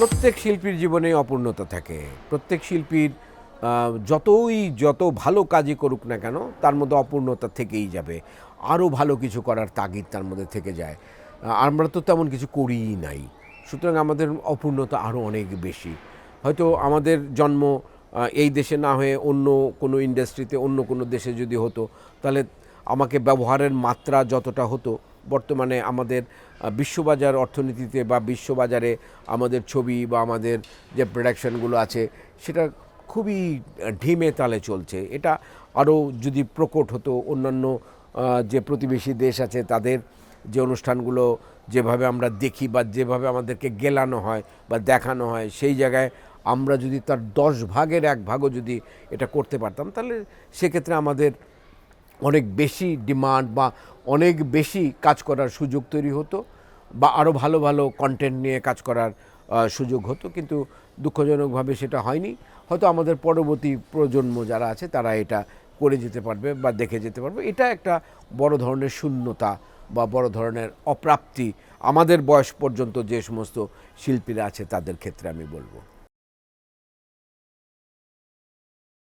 প্রত্যেক শিল্পীর জীবনে অপূর্ণতা থাকে। প্রত্যেক শিল্পীর যতই যত ভালো কাজই করুক না কেন, তার মধ্যে অপূর্ণতা থেকেই যাবে। আরও ভালো কিছু করার তাগিদ তার মধ্যে থেকে যায়। আমরা তো তেমন কিছু করিই নাই। সুতরাং আমাদের অপূর্ণতা আরও অনেক বেশি। হয়তো আমাদের জন্ম এই দেশে না হয়ে অন্য কোনো ইন্ডাস্ট্রিতে অন্য কোনো দেশে যদি হতো, তাহলে আমাকে ব্যবহারের মাত্রা যতটা হতো বর্তমানে আমাদের বিশ্ববাজার অর্থনীতিতে বা বিশ্ববাজারে আমাদের ছবি বা আমাদের যে প্রোডাকশনগুলো আছে, সেটা খুবই ঢিমে তালে চলছে। এটা আরও যদি প্রকট হতো, অন্যান্য যে প্রতিবেশী দেশ আছে, তাদের যে অনুষ্ঠানগুলো যেভাবে আমরা দেখি বা যেভাবে আমাদেরকে গেলানো হয় বা দেখানো হয়, সেই জায়গায় আমরা যদি তার দশ ভাগের এক ভাগও যদি এটা করতে পারতাম, তাহলে সেক্ষেত্রে আমাদের অনেক বেশি ডিমান্ড বা অনেক বেশি কাজ করার সুযোগ তৈরি হতো বা আরও ভালো ভালো কন্টেন্ট নিয়ে কাজ করার সুযোগ হতো। কিন্তু দুঃখজনকভাবে সেটা হয়নি। হয়তো আমাদের পরবর্তী প্রজন্ম যারা আছে, তারা এটা করে যেতে পারবে বা দেখে যেতে পারবে। এটা একটা বড় ধরনের শূন্যতা বা বড় ধরনের অপ্রাপ্তি আমাদের বয়স পর্যন্ত যে সমস্ত শিল্পীরা আছে, তাদের ক্ষেত্রে আমি বলব।